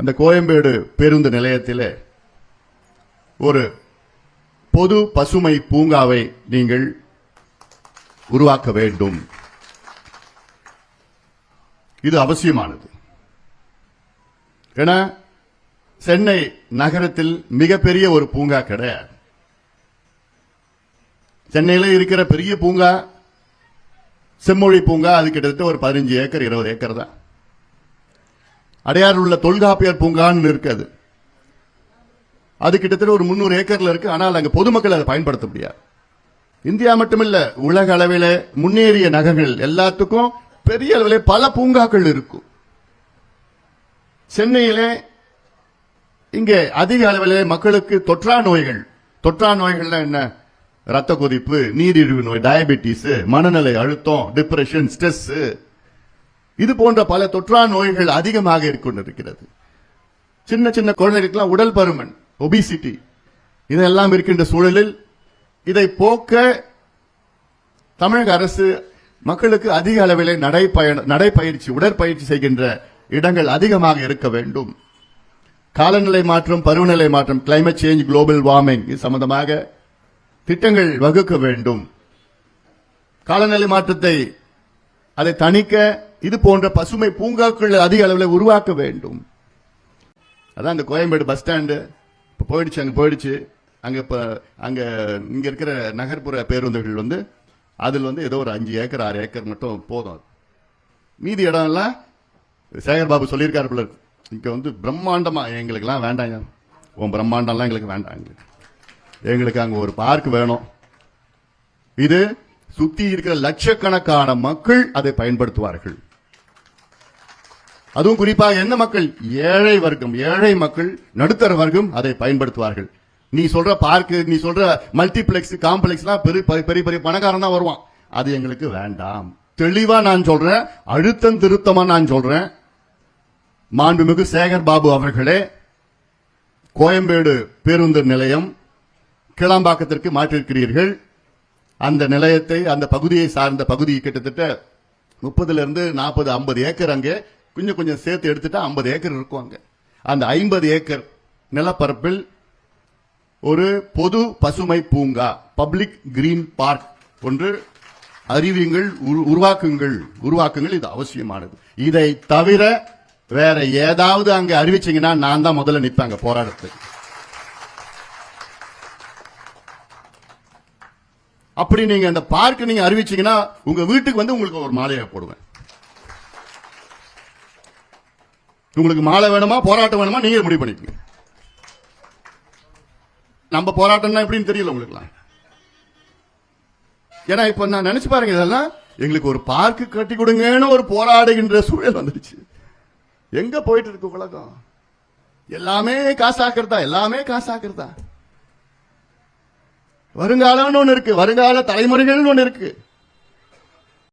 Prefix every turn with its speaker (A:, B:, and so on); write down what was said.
A: அந்த கோயம்பேடு பேருந்து நிலையத்தில் ஒரு பொது பசுமை பூங்காவை நீங்கள் உருவாக்க வேண்டும். இது அவசியமானது. ஏன்னா சென்னை நகரத்தில் மிகப்பெரிய ஒரு பூங்கா கிடையாது சென்னையில் இருக்கிற பெரிய பூங்கா செம்மொழி பூங்கா அது கிட்டத்தட்ட ஒரு பதினஞ்சு ஏக்கர் இருபது ஏக்கர் தான். அடையாறு உள்ள தொல்காப்பியர் பூங்கான்னு இருக்குது. அது கிட்டத்தட்ட ஒரு முந்நூறு ஏக்கர்ல இருக்கு. ஆனால் அங்க பொதுமக்கள் அதை பயன்படுத்த முடியாது. இந்தியா மட்டுமில்ல உலக அளவில் முன்னேறிய நகரங்கள் எல்லாத்துக்கும் பெரிய அளவில் பல பூங்காக்கள் இருக்கும். சென்னையிலே இங்கே அதிக அளவில் மக்களுக்கு தொற்றா நோய்கள். தொற்றா நோய்கள்னா என்ன? ரத்த கொதிப்பு நீரிழிவு நோய் டயபெட்டிஸ் மனநிலை அழுத்தம் டிப்ரெஷன் ஸ்ட்ரெஸ் இது போன்ற பல தொற்றா நோய்கள் அதிகமாக இருக்கிறது சின்ன சின்ன குழந்தைகளுக்கெல்லாம் உடல் பருமன் ஒபிசிட்டி இதெல்லாம் இருக்கின்ற சூழலில் இதை போக்க தமிழக அரசு மக்களுக்கு அதிக அளவிலே நடைப்பயண நடைப்பயிற்சி உடற்பயிற்சி செய்கின்ற இடங்கள் அதிகமாக இருக்க வேண்டும். காலநிலை மாற்றம் பருவநிலை மாற்றம் கிளைமேட் சேஞ்ச் குளோபல் வார்மிங் இது சம்பந்தமாக திட்டங்கள் வகுக்க வேண்டும். காலநிலை மாற்றத்தை அதை தணிக்க இது போன்ற பசுமை பூங்காக்கள் அதிக அளவில் உருவாக்க வேண்டும். அதான் இந்த கோயம்பேடு பஸ் ஸ்டாண்டு. இப்போ போயிடுச்சு அங்கே போயிடுச்சு. அங்கே இப்போ அங்கே இங்கே இருக்கிற நகர்ப்புற பேருந்துகள் வந்து அதில் வந்து ஏதோ ஒரு அஞ்சு ஏக்கர் ஆறு ஏக்கர் மட்டும் போதும் மீதி இடம்லாம் சேகர் பாபு சொல்லியிருக்காரு பிள்ளை இங்கே வந்து பிரம்மாண்டமாக எங்களுக்கெல்லாம் வேண்டாங்க உன் பிரம்மாண்டம்லாம் எங்களுக்கு வேண்டாம் எங்களுக்கு. எங்களுக்கு அங்கே ஒரு பார்க் வேணும். இது சுற்றி இருக்கிற லட்சக்கணக்கான மக்கள் அதை பயன்படுத்துவார்கள். அதுவும் குறிப்பாக எந்த மக்கள்? ஏழை வர்க்கம். ஏழை மக்கள் நடுத்தர வர்க்கம் அதை பயன்படுத்துவார்கள். நீ சொல்ற பார்க்கு நீ சொல்ற மல்டிபிளெக்ஸ் காம்ப்ளெக்ஸ்லாம் பெரிய பெரிய பெரிய பெரிய பணக்காரன் தான் வருவான். அது எங்களுக்கு வேண்டாம். தெளிவா நான் சொல்றேன். அழுத்தம் திருத்தமா நான் சொல்றேன். மாண்புமிகு சேகர் பாபு அவர்களே கோயம்பேடு பேருந்து நிலையம் கிளம்பாக்கத்திற்கு மாற்றிருக்கிறீர்கள் அந்த நிலையத்தை அந்த பகுதியை சார்ந்த பகுதி கிட்டத்தட்ட முப்பதுல இருந்து நாற்பது ஐம்பது ஏக்கர் அங்கே கொஞ்சம் கொஞ்சம் சேர்த்து எடுத்துட்டா ஐம்பது ஏக்கர் இருக்கும் அங்கே. அந்த ஐம்பது ஏக்கர் நிலப்பரப்பில் ஒரு பொது பசுமை பூங்கா பப்ளிக் கிரீன் பார்க் ஒன்று அறிவியுங்கள் உரு- உருவாக்குங்கள் உருவாக்குங்கள் இது அவசியமானது. இதை தவிர வேற ஏதாவது அங்க அறிவிச்சீங்கன்னா நான் தான் முதல்ல நிற்பாங்க போராட்டத்துக்கு அப்படி நீங்க அந்த பார்க் நீங்க அறிவிச்சீங்கன்னா உங்க வீட்டுக்கு வந்து உங்களுக்கு ஒரு மாலையை போடுவேன். உங்களுக்கு மாலை வேணுமா போராட்டம் வேணுமா நீங்க முடிவு பண்ணிக்கங்க. நம்ம போராட்டம்னா எப்படின்னு தெரியல உங்களுக்குலாம் ஏன்னா இப்ப நான் நினைச்சு பாருங்க இதெல்லாம் எங்களுக்கு ஒரு பார்க்கு கட்டி கொடுங்கன்னு ஒரு போராடுகின்ற சூழல் வந்துடுச்சு. எங்க போயிட்டு இருக்கு உலகம்? எல்லாமே காசாக்குறதா எல்லாமே காசாக்குறதா? வருங்காலம்னு ஒண்ணு இருக்கு வருங்கால தலைமுறைகள்னு ஒண்ணு இருக்கு.